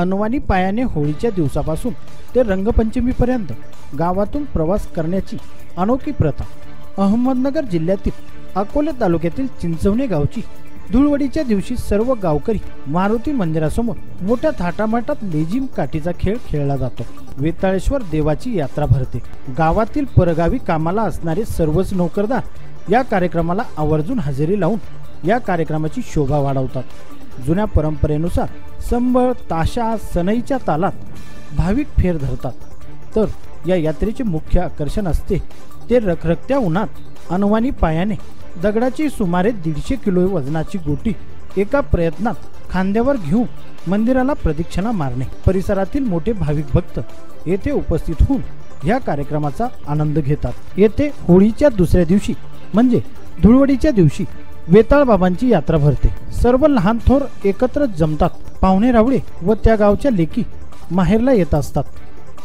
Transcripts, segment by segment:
अनवानी पायाने होळीच्या दिवसापासून ते रंगपंचमीपर्यंत गावातून प्रवास करण्याची अनोखी प्रथा. अहमदनगर जिल्ह्यातील अकोले तालुक्यातील चिंचवणे गावची धुळवडीच्या दिवशी सर्व गावकरी मारुती मंदिरासमोर मोठ्या थाटामाटात लेझिम काठीचा खेळ खेळला जातो. वेताळेश्वर देवाची यात्रा भरते. गावातील परगावी कामाला असणारे सर्वच नोकरदार या कार्यक्रमाला आवर्जून हजेरी लावून या कार्यक्रमाची शोभा वाढवतात. जुन्या परंपरेनुसार संबळ ताशा सनईच्या तालात भाविक फेर धरतात. तर या यात्रेचे मुख्य आकर्षण असते. ते रखरखत्या उन्हात अनवानी पायाने दगडाची सुमारे दीडशे किलो वजनाची गोटी एका प्रयत्नात खांद्यावर घेऊन मंदिराला प्रदक्षिणा मारणे. परिसरातील मोठे भाविक भक्त येथे उपस्थित होऊन या कार्यक्रमाचा आनंद घेतात. येथे होळीच्या दुसऱ्या दिवशी म्हणजे धुळवडीच्या दिवशी वेताळ बाबांची यात्रा भरते. सर्व लहान थोर एकत्र जमतात. पाहुणे रावळे व त्या गावच्या लेकी माहेरला येत असतात.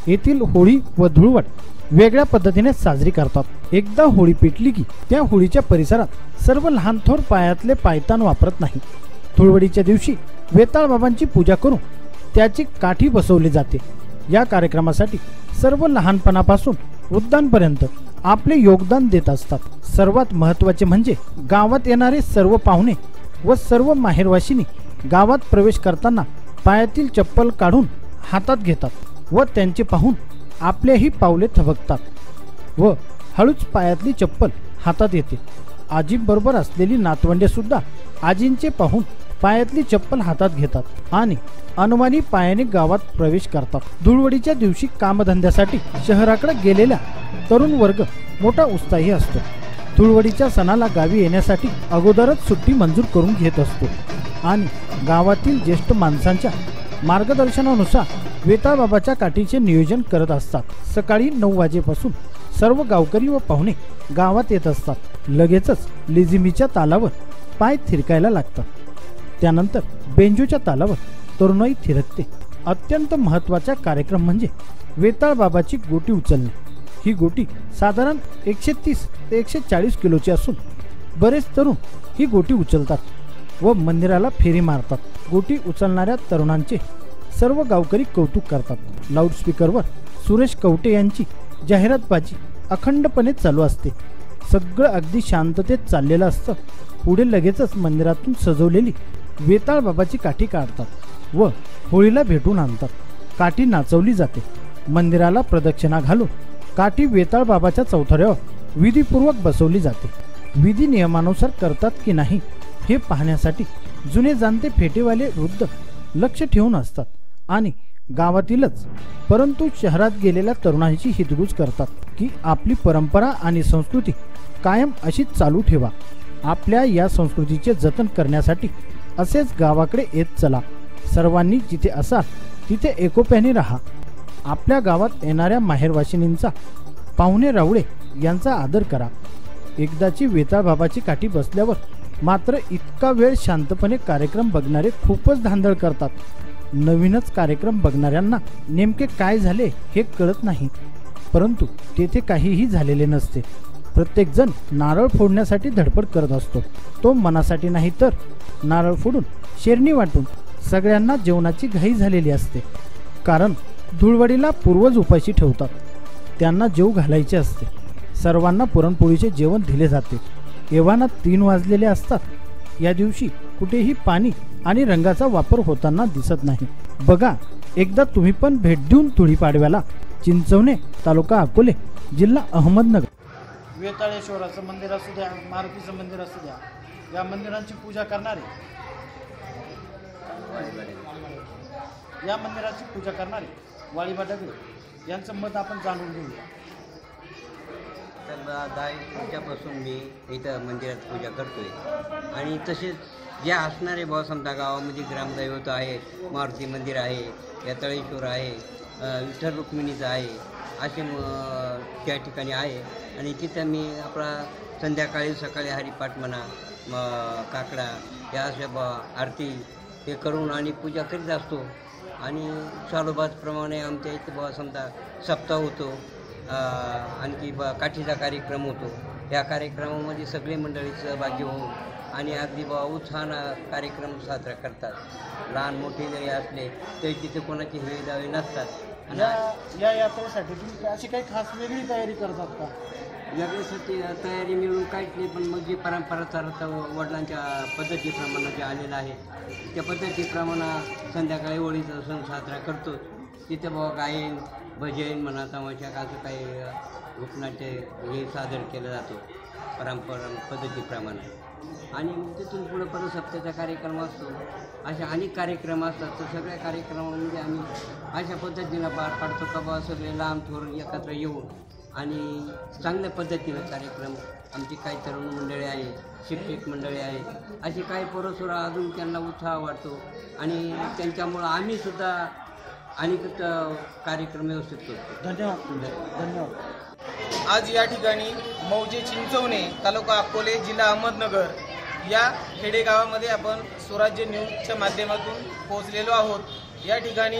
येथील होळी व धुळवट वेगळ्या पद्धतीने साजरी करतात. एकदा होळी पेटली की त्या होळीच्या परिसरात सर्व लहान थोर पायातले पायतान वापरत नाही. धुळवडीच्या दिवशी वेताळ बाबांची पूजा करून त्याची काठी बसवली जाते. या कार्यक्रमासाठी सर्व लहानपणापासून वृद्धांपर्यंत आपले योगदान देत असतात. सर्वात महत्त्वाचे म्हणजे गावात येणारे सर्व पाहुणे व सर्व माहेरवाशिनी गावात प्रवेश करताना पायातील चप्पल काढून हातात घेतात व त्यांचे पाहून आपलेही पावले थबकतात व हळूच पायातली चप्पल हातात येते. आजीबरोबर असलेली नातवंडे सुद्धा आजींचे पाहून पायातली चप्पल हातात घेतात आणि अनुमानी पायाने गावात प्रवेश करतात. धुळवडीच्या दिवशी कामधंद्यासाठी शहराकडे गेलेला तरुण वर्ग मोठा उत्साही असतो. धुळवडीच्या सणाला गावी येण्यासाठी अगोदरच सुट्टी मंजूर करून घेत असतो आणि गावातील ज्येष्ठ माणसांच्या मार्गदर्शनानुसार वेताबाबाच्या काठीचे नियोजन करत असतात. सकाळी नऊ वाजेपासून सर्व गावकरी व पाहुणे गावात येत असतात. लगेचच लिझिमीच्या तालावर पाय थिरकायला लागतात. त्यानंतर बेंजूच्या तालावर तरुणाई थिरकते. अत्यंत महत्त्वाचा कार्यक्रम म्हणजे वेताळ बाबाची गोटी उचलणे. ही गोटी साधारण एकशे तीस ते एकशे चाळीस किलोची असून बरेच तरुण ही गोटी उचलतात व मंदिराला फेरी मारतात. गोटी उचलणाऱ्या तरुणांचे सर्व गावकरी कौतुक करतात. लाऊडस्पीकरवर सुरेश कवटे यांची जाहिरातबाजी अखंडपणे चालू असते. सगळं अगदी शांततेत चाललेलं असतं. पुढे लगेचच मंदिरातून सजवलेली वेताळ बाबाची काठी काढतात व होळीला भेटून आणतात. काठी नाचवली जाते. मंदिराला प्रदक्षिणा घालून काठी वेताळ बाबाच्या चौथऱ्यावर विधीपूर्वक बसवली जाते. विधी नियमानुसार करतात की नाही हे पाहण्यासाठी जुने जाणते फेटेवाले वृद्ध लक्ष ठेवून असतात आणि गावातीलच परंतु शहरात गेलेल्या तरुणांची हितगुज करतात की आपली परंपरा आणि संस्कृती कायम अशीच चालू ठेवा. आपल्या या संस्कृतीचे जतन करण्यासाठी असेच गावाकडे येत चला. सर्वांनी जिथे असाल तिथे एकोप्याने राहा. आपल्या गावात येणाऱ्या माहेरवाशिनींचा पाहुणे रावळे यांचा आदर करा. एकदाची वेताळबाबाची काठी बसल्यावर मात्र इतका वेळ शांतपणे कार्यक्रम बघणारे खूपच धांदळ करतात. नवीनच कार्यक्रम बघणाऱ्यांना नेमके काय झाले हे कळत नाही. परंतु तेथे काहीही झालेले नसते. प्रत्येकजण नारळ फोडण्यासाठी धडपड करत असतो. तो मनासाठी नाही तर नारळ फोडून शेरणी वाटून सगळ्यांना जेवणाची घाई झालेली असते. कारण धुळवडीला पूर्वज उपाशी ठेवतात. त्यांना जेव घालायचे असते. सर्वांना पुरणपोळीचे जेवण दिले जाते. एव्हाना तीन वाजलेले असतात. या दिवशी कुठेही पाणी आणि रंगाचा वापर होताना दिसत नाही. बघा एकदा तुम्ही पण भेट देऊन तुळीपाडव्याला चिंचवणे तालुका अकोले जिल्हा अहमदनगर. वेताळेश्वराचं मंदिर असू द्या मारुतीचं मंदिर असू द्या या मंदिरांची पूजा करणारे. या मंदिराची पूजा करणारे वाळीबा दगडे यांचं मत आपण जाणून घेऊया. तर दा- दहा वर्षापासून मी इथं मंदिरात पूजा करतोय. आणि तसेच जे असणारे भाऊ समजा गावामध्ये ग्रामदैवत आहे मारुती मंदिर आहे यातळेश्वर आहे विठ्ठल रुक्मिणीचं आहे असे मग त्या ठिकाणी आहे. आणि तिथं मी आपला संध्याकाळी सकाळी हरिपाठ म्हणा मग काकडा या अशा ब आरती हे करून आणि पूजा करीत असतो. आणि चालोबाजप्रमाणे आमच्या इथे ब समजा सप्ताह होतो आणखी ब काठीचा कार्यक्रम होतो. या कार्यक्रमामध्ये सगळे मंडळी सहभागी होऊन आणि अगदी बा उत्साहानं कार्यक्रम साजरा करतात. लहान मोठे जरी असले तरी तिथे कोणाची हे दावे नसतात. या या यात्रेसाठी तुम्ही अशी काही खास वेगळी तयारी करतात का? यावेळेसाठी तयारी मिळून काहीच नाही पण मग जी परंपरा चालत वडिलांच्या पद्धतीप्रमाणे जे आलेलं आहे त्या पद्धतीप्रमाणे संध्याकाळी होळीचा सण साजरा करतो. तिथे बाबा गायन भजन म्हणा तमाशा असं काही गोपनाट्य हे सादर केलं जातो परंपरा पद्धतीप्रमाणे. आणि तिथून पुढं परत सप्त्याचा कार्यक्रम असतो. अशा अनेक कार्यक्रम असतात. तर सगळ्या कार्यक्रमामध्ये आम्ही अशा पद्धतीनं पार पाडतो का बा सगळे लांब थोर एकत्र येऊन आणि चांगल्या पद्धतीनं कार्यक्रम आमची काही तरुण मंडळी आहे शिक्षक मंडळी आहे अशी काही पोरंसोरं अजून त्यांना उत्साह वाटतो आणि त्यांच्यामुळं आम्ही सुद्धा अनेक कार्यक्रम व्यवस्थित करतो. धन्यवाद. धन्यवाद. आज या ठिकाणी मौजे चिंचवणे तालुका अकोले जिल्हा अहमदनगर या खेडेगावामध्ये आपण स्वराज्य न्यूजच्या माध्यमातून पोहोचलेलो आहोत. या ठिकाणी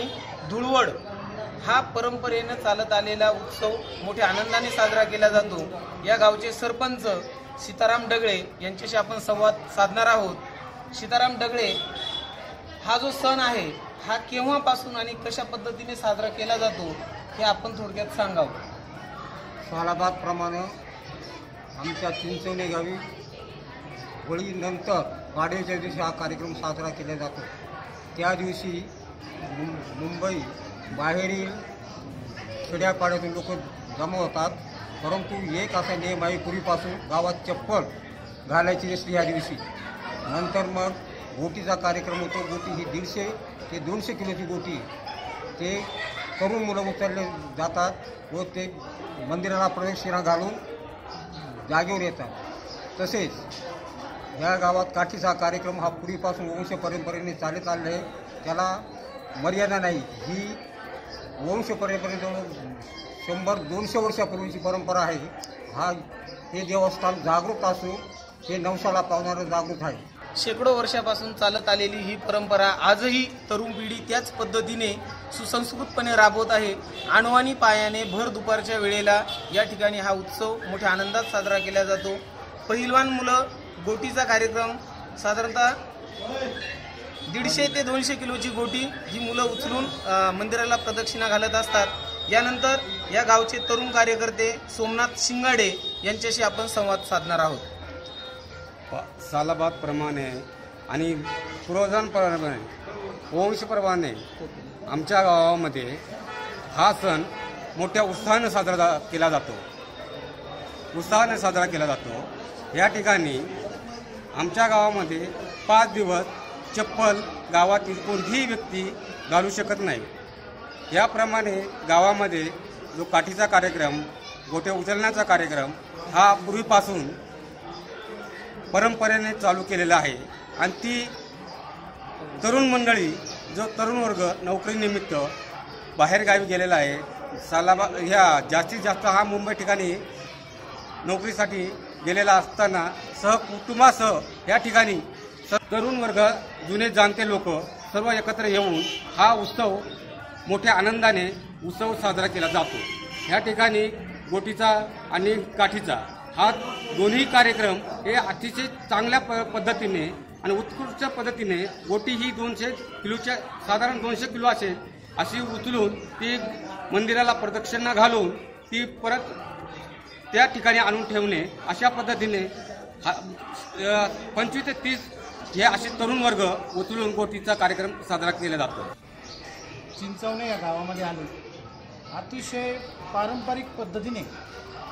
धुळवड हा परंपरेनं चालत आलेला उत्सव मोठ्या आनंदाने साजरा केला जातो. या गावचे सरपंच सीताराम डगळे यांच्याशी आपण संवाद साधणार आहोत. सीताराम डगळे हा जो सण आहे हा केव्हापासून आणि कशा पद्धतीने साजरा केला जातो हे आपण थोडक्यात सांगावं. सालाबादप्रमाणे आमच्या चिंचवणी गावी होळीनंतर वाढीच्या दिवशी हा कार्यक्रम साजरा केला जातो. त्या दिवशी मुंबई बाहेरील खेड्यापाड्यातून लोक जमा होतात. परंतु एक असा नियम आहे पूर्वीपासून गावात चप्पल घालायची असते ह्या दिवशी. नंतर मग गोटीचा कार्यक्रम होतो. गोटी ही दीडशे ते दोनशे किलोची गोटी ते करून मुलं उचलले जातात व ते मंदिराला प्रदक्षिणा घालून जागेवर येतात. तसेच या गावात काठीचा कार्यक्रम हा पूर्वीपासून वंश परंपरेने चालत आलेला आहे. त्याला मर्यादा नाही. ही वंश परंपरेजवळ शंभर दोनशे वर्षापूर्वीची परंपरा आहे. हा हे देवस्थान जागृत असून हे नवसाला पावणारं जागृत आहे. शेकडो वर्षापासून चालत आलेली ही परंपरा आजही तरुण पिढी त्याच पद्धतीने सुसंस्कृतपणे राबवत आहे. आणवानी पायाने भर दुपारच्या वेळेला या ठिकाणी हा उत्सव मोठ्या आनंदात साजरा केला जातो. पहिलवान मुलं गोटीचा कार्यक्रम साधारणतः दीडशे ते दोनशे किलोची गोटी ही मुलं उचलून मंदिराला प्रदक्षिणा घालत असतात. यानंतर या गावचे तरुण कार्यकर्ते सोमनाथ शिंगाडे यांच्याशी आपण संवाद साधणार आहोत. सालाबादप्रमाणे आणि पूर्वजांप्रमाणे वंशप्रमाणे आमच्या गावामध्ये हा सण मोठ्या उत्साहाने साजरा जा- केला जातो. उत्साहाने साजरा केला जातो. या ठिकाणी आमच्या गावामध्ये पाच दिवस चप्पल गावातील कोणतीही व्यक्ती घालू शकत नाही. याप्रमाणे गावामध्ये जो काठीचा कार्यक्रम गोटे उचलण्याचा कार्यक्रम हा पूर्वीपासून परंपरेने चालू केलेला आहे. आणि ती तरुण मंडळी जो तरुण वर्ग नोकरीनिमित्त बाहेरगावी गेलेला आहे सालाबा ह्या जास्तीत जास्त हा मुंबई ठिकाणी नोकरीसाठी गेलेला असताना सहकुटुंबासह या ठिकाणी स- तरुण वर्ग जुने जाणते लोक सर्व एकत्र येऊन हा उत्सव मोठ्या आनंदाने उत्सव साजरा केला जातो. ह्या ठिकाणी गोटीचा आणि काठीचा हा दोन्ही कार्यक्रम हे अतिशय चांगल्या प पद्धतीने आणि उत्कृष्ट पद्धतीने गोटी ही दोनशे किलोच्या साधारण दोनशे किलो असेल अशी उचलून ती मंदिराला प्रदक्षिणा घालून ती परत त्या ठिकाणी आणून ठेवणे अशा पद्धतीने पंचवीस ते तीस हे असे तरुण वर्ग उचलून गोटीचा कार्यक्रम साजरा केला जातो. चिंचवणे या गावामध्ये आले. अतिशय पारंपरिक पद्धतीने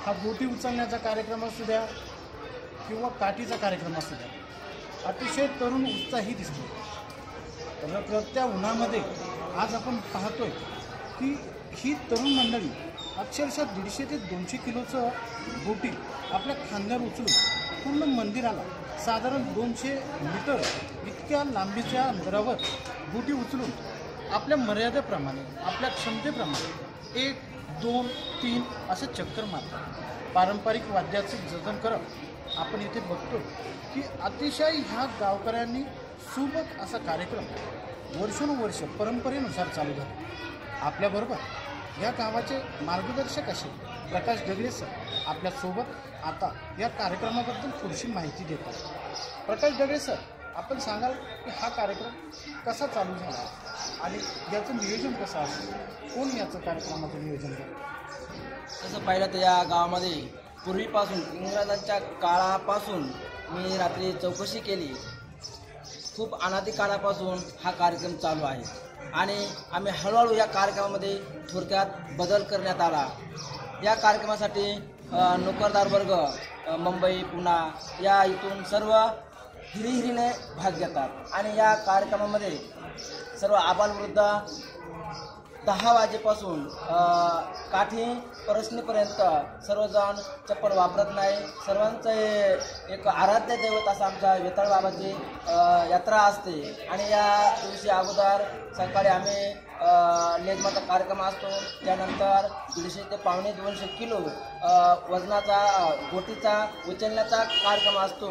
हा गोटी उचलण्याचा कार्यक्रम असू द्या किंवा काठीचा कार्यक्रम असू द्या. अतिशय तरुण उत्साही दिसतो. रखरखत्या उन्हामध्ये आज आपण पाहतोय की ही तरुण मंडळी अक्षरशः दीडशे ते दोनशे किलोचं बोटी आपल्या खांद्यावर उचलून पूर्ण मंदिराला साधारण दोनशे मीटर इतक्या लांबीच्या अंतरावर बोटी उचलून आपल्या मर्यादेप्रमाणे आपल्या क्षमतेप्रमाणे एक दोन तीन असं चक्कर मारतात. पारंपरिक वाद्याचं जतन करत आपण इथे बघतो की अतिशय ह्या गावकऱ्यांनी सुबक असा कार्यक्रम वर्षानुवर्ष परंपरेनुसार चालू झाला. आपल्याबरोबर या गावाचे मार्गदर्शक असे प्रकाश दगडे सर आपल्यासोबत आता या कार्यक्रमाबद्दल थोडीशी माहिती देतात. प्रकाश ढगले सर आपण सांगाल की हा कार्यक्रम कसा चालू झाला आणि याचं नियोजन कसं असेल? कोण याचं कार्यक्रमाचं नियोजन करतं? तसं पाहिलं तर या गावामध्ये पूर्वीपासून इंग्रजांच्या काळापासून मी रात्री चौकशी केली. खूप अनादी काळापासून हा कार्यक्रम चालू आहे. आणि आम्ही हळूहळू या कार्यक्रमामध्ये थोडक्यात बदल करण्यात आला. या कार्यक्रमासाठी नोकरदार वर्ग मुंबई पुणा या इथून सर्व हिरीहिरीने भाग घेतात. आणि या कार्यक्रमामध्ये सर्व आबालवृद्ध दहा वाजेपासून काठी परसणीपर्यंत सर्वजण चप्पल वापरत नाही. सर्वांचं हे एक आराध्य दैवत असं आमच्या वेताळबाबाची यात्रा असते. आणि या दिवशी अगोदर सकाळी आम्ही लेजमाचा कार्यक्रम असतो. त्यानंतर दीडशे ते पावणे दोनशे किलो वजनाचा गोटीचा उचलण्याचा कार्यक्रम असतो.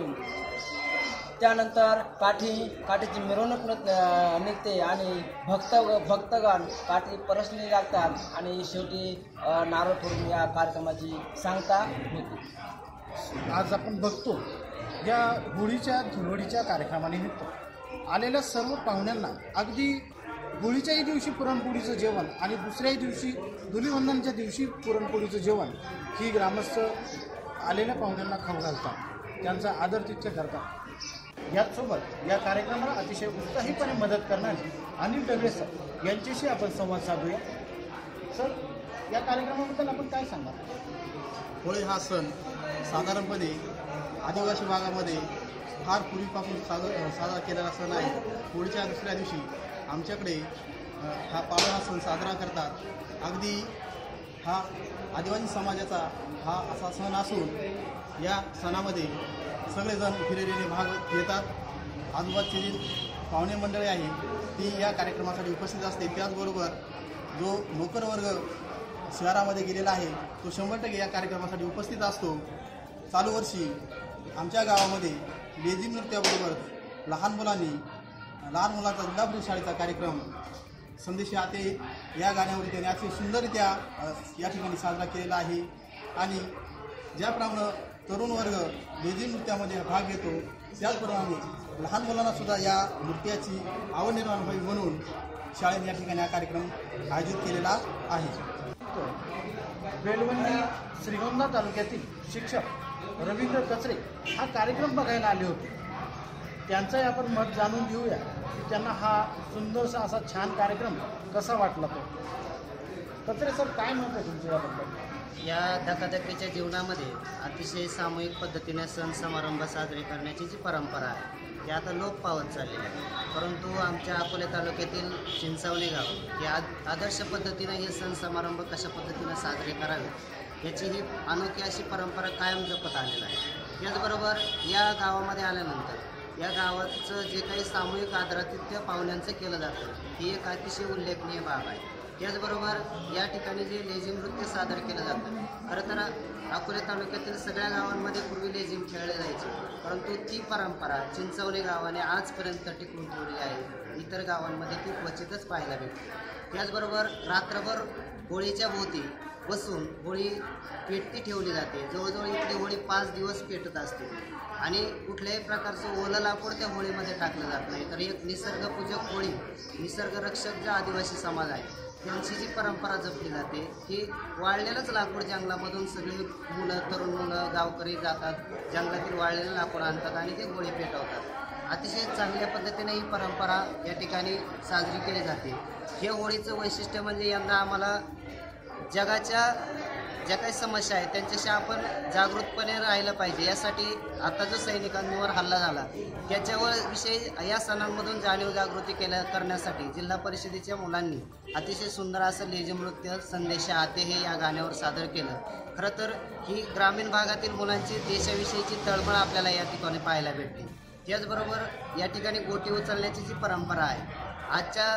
त्यानंतर काठी काठीची मिरवणूक न- निघते आणि भक्त भक्तगण काठी परसणी लागतात आणि शेवटी नारळ फोडून या कार्यक्रमाची सांगता होती. आज आपण बघतो या होळीच्या धुळवडीच्या कार्यक्रमानिमित्त आलेल्या सर्व पाहुण्यांना अगदी होळीच्याही दिवशी पुरणपोळीचं जेवण आणि दुसऱ्याही दिवशी धुलीवंदनच्या दिवशी पुरणपोळीचं जेवण ही ग्रामस्थ आलेल्या पाहुण्यांना खाऊ घालतात. त्यांचा आदर तिथ्य करतात. याचसोबत या कार्यक्रमाला अतिशय उत्साहीपणे मदत करणारे अनिल डगळे सर यांच्याशी आपण संवाद साधूया. सर या कार्यक्रमाबद्दल आपण काय सांगाल? होळी हा सण साधारणपणे आदिवासी भागामध्ये फार पूर्वीपासून साजरा साजरा केलेला सण आहे. होळीच्या दुसऱ्या दिवशी आमच्याकडे हा पाडवा हा सण साजरा करतात. अगदी हा आदिवासी समाजाचा हा असा सण असून या सणामध्ये सगळेजण फिरेरीने भाग घेतात. आजूबाजूची जी पाहुणे मंडळी आहे ती या कार्यक्रमासाठी उपस्थित असते. त्याचबरोबर जो नोकरवर्ग शहरामध्ये गेलेला आहे तो शंभर टक्के या कार्यक्रमासाठी उपस्थित असतो. चालू वर्षी आमच्या गावामध्ये लेझिम नृत्याबरोबर लहान मुलांनी लहान मुलांचा जिल्हा परिषद शाळेचा कार्यक्रम संदेश आते या गाण्यावर त्याने अतिशय सुंदररित्या या ठिकाणी साजरा केलेला आहे. आणि ज्याप्रमाणे तरुण वर्ग लेझिम नृत्यामध्ये भाग घेतो त्याचप्रमाणे लहान मुलांनासुद्धा या नृत्याची आवड निर्माण व्हावी म्हणून शाळेने या ठिकाणी हा कार्यक्रम आयोजित केलेला आहे. बेलवंडी श्रीगोंदा तालुक्यातील शिक्षक रवींद्र कचरे हा कार्यक्रम बघायला आले होते. त्यांचंही आपण मत जाणून घेऊया. की त्यांना हा सुंदरसा असा छान कार्यक्रम कसा वाटला तो? कचरे सर काय म्हणतो तुमच्या याबद्दल? या धकाधकीच्या जीवनामध्ये अतिशय सामूहिक पद्धतीने सण समारंभ साजरे करण्याची जी परंपरा आहे ती आता लोप पावत चाललेली आहे. परंतु आमच्या अकोले तालुक्यातील चिंचावणी गाव हे आद आदर्श पद्धतीनं हे सण समारंभ कशा पद्धतीने साजरे करावे याची ही अनोखी अशी परंपरा कायम जपत आलेला आहे. त्याचबरोबर या गावामध्ये आल्यानंतर या गावाचं जे काही सामूहिक आदरातिथ्य पाहुण्यांचं केलं जातं ही एक अतिशय उल्लेखनीय बाब आहे. त्याचबरोबर या ठिकाणी जे लेझिम नृत्य सादर केलं जातं खरं तर अकोले तालुक्यातील सगळ्या गावांमध्ये पूर्वी लेझिम खेळले जायचे परंतु ती परंपरा चिंचवली गावाने आजपर्यंत टिकून ठेवली आहे. इतर गावांमध्ये ती क्वचितच पाहायला भेटते. त्याचबरोबर रात्रभर होळीच्या भोवती बसून होळी पेटती ठेवली जाते. जवळजवळ इथली होळी पाच दिवस पेटत असते. आणि कुठल्याही प्रकारचं ओलं लाकूड त्या होळीमध्ये टाकलं जात नाही. तर एक निसर्गपूजक होळी निसर्गरक्षक जो आदिवासी समाज आहे त्यांची जी परंपरा जपली जाते की वाळलेलंच लाकूड जंगलामधून सगळी मुलं तरुण मुलं गावकरी जातात जंगलातील वाळलेलं लाकूड आणतात आणि ते होळी पेटवतात. अतिशय चांगल्या पद्धतीने ही परंपरा या ठिकाणी साजरी केली जाते. हे होळीचं वैशिष्ट्य म्हणजे यंदा आम्हाला जगाच्या ज्या काही समस्या आहेत त्यांच्याशी आपण जागृतपणे राहिलं पाहिजे. यासाठी आता जो सैनिकांवर हल्ला झाला त्याच्यावर विषयी या सणांमधून जाणीव जागृती केल्या करण्यासाठी जिल्हा परिषदेच्या मुलांनी अतिशय सुंदर असं लेझिम नृत्य संदेश आते हे या गाण्यावर सादर केलं. खरं तर ही ग्रामीण भागातील मुलांची देशाविषयीची तळमळ आपल्याला या ठिकाणी पाहायला भेटते त्याचबरोबर या ठिकाणी गोटी उचलण्याची जी परंपरा आहे आजच्या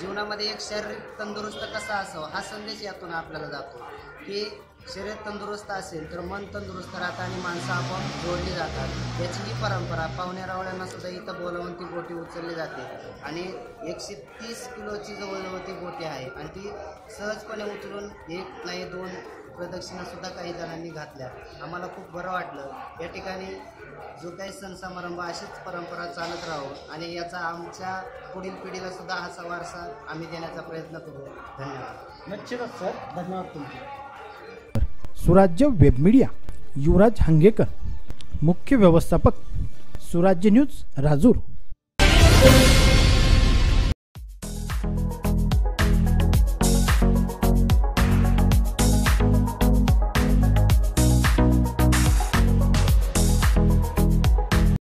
जीवनामध्ये एक शारीरिक तंदुरुस्त कसा असावं हा संदेश यातून आपल्याला जातो. की शरीर तंदुरुस्त असेल तर मन तंदुरुस्त राहतं आणि माणसं आपण जोडली जातात. याची ही परंपरा पाहुण्या रावळ्यांना सुद्धा इथं बोलावून ती बोटी उचलली जाते. आणि एकशे तीस किलोची जवळजवळ ती बोटी आहे. आणि ती सहजपणे उचलून एक नाही दोन प्रदक्षिणासुद्धा काही जणांनी घातल्या. आम्हाला खूप बरं वाटलं. या ठिकाणी जो काही सण समारंभ अशीच परंपरा चालत राहो आणि याचा आमच्या पुढील पिढीला सुद्धा असा वारसा आम्ही देण्याचा प्रयत्न करू. धन्यवाद. निश्चितच सर. धन्यवाद तुमचे. Surajya web media Yuvraj Hangekar. मुख्य व्यवस्थापक सुराज्य न्यूज राजूर.